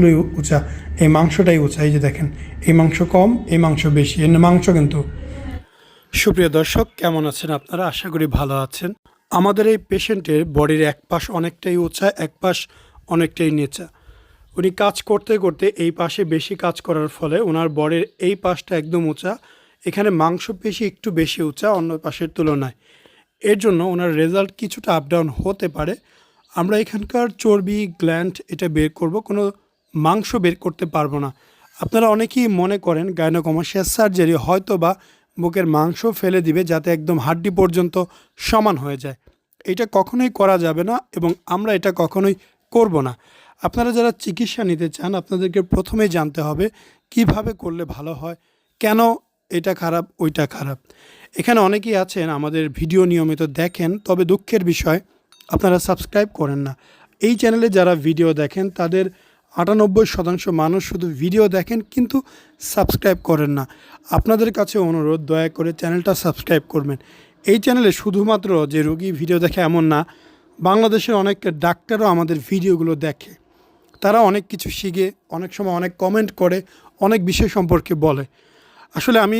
মাসেলসগুলোই উঁচা। এই মাংসটাই উঁচা, এই যে দেখেন, এই মাংস কম, এই মাংস বেশি, এর মাংস কিন্তু। সুপ্রিয় দর্শক, কেমন আছেন আপনারা? আশা করি ভালো আছেন। আমাদের এই পেশেন্টের বডির এক পাশ অনেকটাই উঁচা, এক পাশ অনেকটাই নিচা। উনি কাজ করতে করতে এই পাশে বেশি কাজ করার ফলে ওনার বডির এই পাশটা একদম উঁচা, এখানে মাংস পেশি একটু বেশি উঁচা, অন্য পাশের তুলনায়। এর জন্য ওনার রেজাল্ট কিছুটা আপ ডাউন হতে পারে। আমরা এখানকার চর্বি গ্ল্যান্ড এটা বের করব, কোনো মাংস বের করতে পারব না। আপনারা অনেকেই মনে করেন গাইনোকমার্শিয়াল সার্জারি হয়তো বা বুকের মাংস ফেলে দিবে যাতে একদম হাড্ডি পর্যন্ত সমান হয়ে যায়। এটা কখনোই করা যাবে না এবং আমরা এটা কখনোই করব না। আপনারা যারা চিকিৎসা নিতে চান, আপনাদেরকে প্রথমেই জানতে হবে কীভাবে করলে ভালো হয়, কেন এটা খারাপ, ওইটা খারাপ। এখানে অনেকেই আছেন, আমাদের ভিডিও নিয়মিত দেখেন, তবে দুঃখের বিষয়, আপনারা সাবস্ক্রাইব করেন না। এই চ্যানেলে যারা ভিডিও দেখেন, তাদের আটানব্বই শতাংশ মানুষ শুধু ভিডিও দেখেন, কিন্তু সাবস্ক্রাইব করেন না। আপনাদের কাছে অনুরোধ, দয়া করে চ্যানেলটা সাবস্ক্রাইব করবেন। এই চ্যানেলে শুধুমাত্র যে রোগী ভিডিও দেখে এমন না, বাংলাদেশের অনেক ডাক্তারও আমাদের ভিডিওগুলো দেখে। তারা অনেক কিছু শিখে, অনেক সময় অনেক কমেন্ট করে, অনেক বিষয় সম্পর্কে বলে। আসলে আমি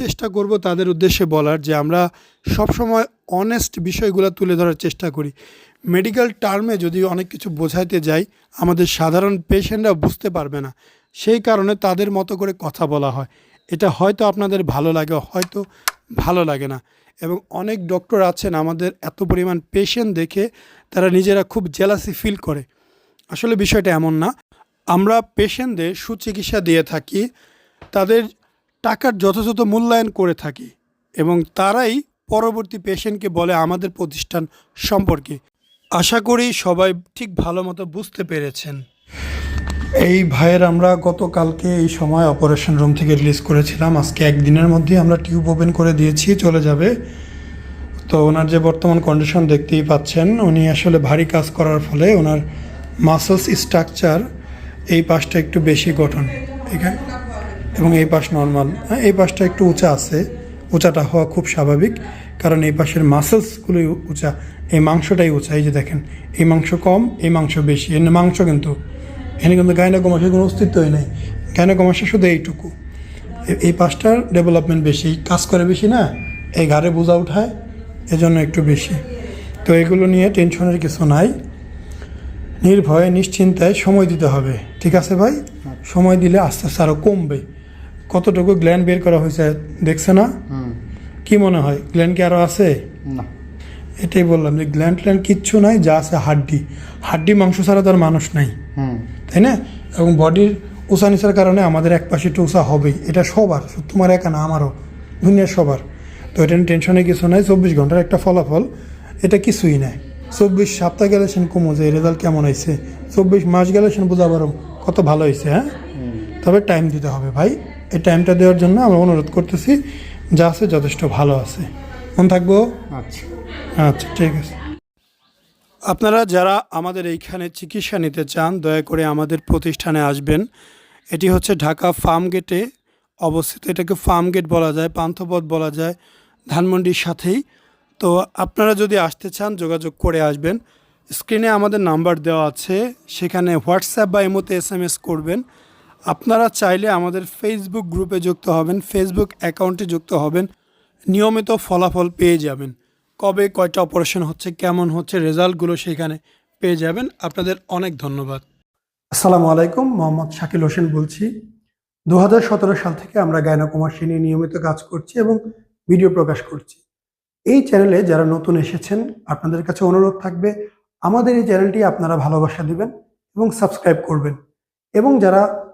চেষ্টা করব তাদের উদ্দেশ্যে বলার যে আমরা সবসময় অনেস্ট বিষয়গুলো তুলে ধরার চেষ্টা করি। মেডিকেল টার্মে যদি অনেক কিছু বোঝাইতে যাই, আমাদের সাধারণ পেশেন্টরা বুঝতে পারবে না। সেই কারণে তাদের মতো করে কথা বলা হয়। এটা হয়তো আপনাদের ভালো লাগে, হয়তো ভালো লাগে না। এবং অনেক ডক্টর আছেন, আমাদের এত পরিমাণ পেশেন্ট দেখে তারা নিজেরা খুব জেলাসি ফিল করে। আসলে বিষয়টা এমন না। আমরা পেশেন্টদের সুচিকিৎসা দিয়ে থাকি, তাদের টাকার যথাযথ মূল্যায়ন করে থাকি এবং তারাই পরবর্তী পেশেন্টকে বলে আমাদের প্রতিষ্ঠান সম্পর্কে। আশা করি সবাই ঠিক ভালো মতো বুঝতে পেরেছেন। এই ভাইয়ের আমরা গতকালকে এই সময় অপারেশন রুম থেকে রিলিজ করেছিলাম। আজকে একদিনের মধ্যে আমরা টিউব ওপেন করে দিয়েছি, চলে যাবে। তো ওনার যে বর্তমান কন্ডিশন দেখতেই পাচ্ছেন, উনি আসলে ভারী কাজ করার ফলে ওনার মাসলস স্ট্রাকচার এই পাশটা একটু বেশি গঠন। এখানে এবং এই পাশ নর্মাল হ্যাঁ এই পাশটা একটু উঁচা আছে। উঁচাটা হওয়া খুব স্বাভাবিক। কারণ এই পাশের মাসলসগুলোই উঁচা এই মাংসটাই উঁচা। এই যে দেখেন এই মাংস কম এই মাংস বেশি। এর মাংস কিন্তু এখানে কিন্তু গাইনোকমাসের কোনো অস্তিত্বই নেই। গাইনোকমাসে শুধু এইটুকু। এই পাশটার ডেভেলপমেন্ট বেশি কাজ করে বেশি না এই ঘাড়ে বোঝা উঠায় এজন্য একটু বেশি। তো এগুলো নিয়ে টেনশনের কিছু নাই। নির্ভয়ে নিশ্চিন্তায় সময় দিতে হবে। ঠিক আছে ভাই? সময় দিলে আস্তে আস্তে আরও কমবে। কতটুকু গ্ল্যান্ড বের করা হয়েছে দেখছে না? হুম কি মনে হয়? গ্ল্যান্ড কি আরও আছে? না। এটাই বললাম যে গ্ল্যান্ড ট্ল্যান্ড কিচ্ছু নাই যা আছে হাড্ডি। হাড্ডি মাংস ছাড়া তার মানুষ নাই। তাই না? এবং বডির উষা নিচার কারণে আমাদের এক পাশে একটু উঁচা হবেই। এটা সবার তোমার একা না আমারও। দুনিয়ার সবার। তো এটা নিয়ে টেনশনে কিছু নাই। চব্বিশ ঘণ্টার একটা ফলাফল এটা কিছুই নাই। চব্বিশ সপ্তাহ গেলে সেন কমো যে রেজাল্ট কেমন হয়েছে? চব্বিশ মাস গেলে সেন বোঝা পারো কত ভালো হয়েছে হ্যাঁ? তবে টাইম দিতে হবে ভাই। এই টাইমটা দেওয়ার জন্য আমরা অনুরোধ করতেছি যা আছে যথেষ্ট ভালো আছে। মন থাকব? আচ্ছা। আচ্ছা ঠিক আছে। আপনারা যারা আমাদের এইখানে চিকিৎসা নিতে চান দয়া করে আমাদের প্রতিষ্ঠানে আসবেন। এটি হচ্ছে ঢাকা ফার্ম গেটে অবস্থিত। এটাকে ফার্ম গেট বলা যায় পান্থপথ বলা যায় ধানমন্ডির সাথেই। তো আপনারা যদি আসতে চান যোগাযোগ করে আসবেন। স্ক্রিনে আমাদের নাম্বার দেওয়া আছে। সেখানে হোয়াটসঅ্যাপ বা এমোতে এস এম এস করবেন। আপনারা চাইলে আমাদের ফেসবুক গ্রুপে যুক্ত হবেন ফেসবুক অ্যাকাউন্টে যুক্ত হবেন, নিয়মিত ফলাফল পেয়ে যাবেন। কবে কয়টা অপারেশন হচ্ছে, কেমন হচ্ছে রেজাল্টগুলো সেখানে পেয়ে যাবেন। আপনাদের অনেক ধন্যবাদ। আসসালামু আলাইকুম, মোহাম্মদ শাকিল হোসেন বলছি। দু হাজার সতেরো সাল থেকে আমরা গায়নাকুমার্সি নিয়ে নিয়মিত কাজ করছি এবং ভিডিও প্রকাশ করছি। এই চ্যানেলে যারা নতুন এসেছেন, আপনাদের কাছে অনুরোধ থাকবে, আমাদের এই চ্যানেলটি আপনারা ভালোবাসা দিবেন এবং সাবস্ক্রাইব করবেন। এবং যারা